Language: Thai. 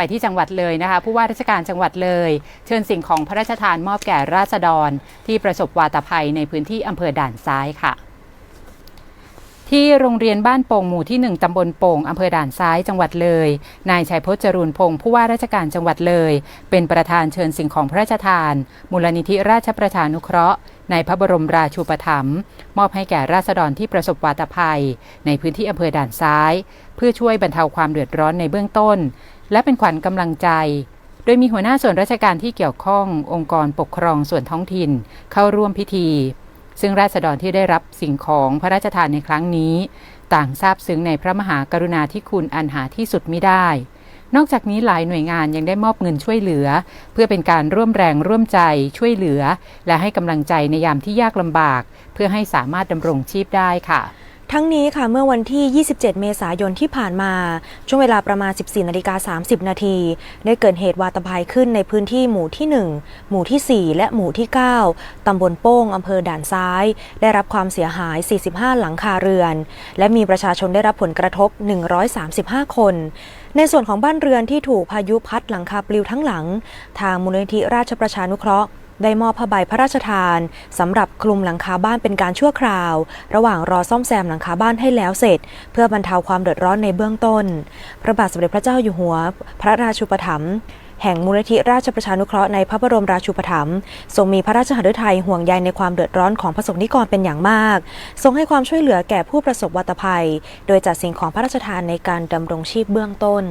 ไปที่จังหวัดเลยนะคะ ผู้ว่าราชการจังหวัดเลย เชิญสิ่งของพระราชทานมอบแก่ราษฎร ที่ประสบวาตภัยในพื้นที่อำเภอด่านซ้ายค่ะ ที่โรงเรียนบ้านโป่งหมู่ที่ 1 ตำบลโป่งอำเภอด่านซ้ายจังหวัดเลย นายชัยพจน์จรูนพงศ์ผู้ว่าราชการจังหวัดเลย เป็นประธานเชิญสิ่งของพระราชทาน มูลนิธิราชประชานุเคราะห์ในพระบรมราชูปถัมภ์มอบให้แก่ราษฎรที่ประสบวาตภัย ในพื้นที่อำเภอด่านซ้าย เพื่อช่วยบรรเทาความเดือดร้อนในเบื้องต้น และเป็นขวัญกำลังใจ โดยมีหัวหน้าส่วนราชการที่เกี่ยวข้ององค์กรปกครองส่วนท้องถิ่นเข้าร่วมพิธี ซึ่งราษฎรที่ได้รับสิ่งของพระราชทานในครั้งนี้ ต่างซาบซึ้งในพระมหากรุณาธิคุณอันหาที่สุดมิได้ นอกจากนี้หลายหน่วยงานยังได้มอบเงินช่วยเหลือ เพื่อเป็นการร่วมแรงร่วมใจช่วยเหลือ และให้กำลังใจในยามที่ยากลำบาก เพื่อให้สามารถดำรงชีพได้ค่ะ ทั้งนี้ค่ะเมื่อวันที่ 27 เมษายนที่ผ่านมา ช่วงเวลาประมาณ 14นาฬิกา30 นาที ได้เกิดเหตุวาตภัยขึ้นในพื้นที่หมู่ที่ 1 หมู่ที่ 4 และหมู่ที่ 9 ตำบลโป้งอำเภอด่านซ้าย ได้รับความเสียหาย 45 หลังคาเรือน และมีประชาชนได้รับผลกระทบ 135 คน ในส่วนของบ้านเรือนที่ถูกพายุพัดหลังคาปลิวทั้งหลัง ทางมูลนิธิราชประชานุเคราะห์ ได้มอบผ้าใบพระราชทานสำหรับคลุมหลังคาบ้านเป็นการชั่วคราว ระหว่างรอซ่อมแซมหลังคาบ้านให้แล้วเสร็จ เพื่อบรรเทาความเดือดร้อนในเบื้องต้น พระบาทสมเด็จพระเจ้าอยู่หัว พระราชูปถัมภ์แห่งมูลนิธิราชประชานุเคราะห์ในพระบรมราชูปถัมภ์ทรงมีพระราชหฤทัยห่วงใยในความเดือดร้อนของพระสงฆ์นิกรเป็นอย่างมาก ทรงให้ความช่วยเหลือแก่ผู้ประสบวัตภัย โดยจัดสิ่งของพระราชทานในการดำรงชีพเบื้องต้น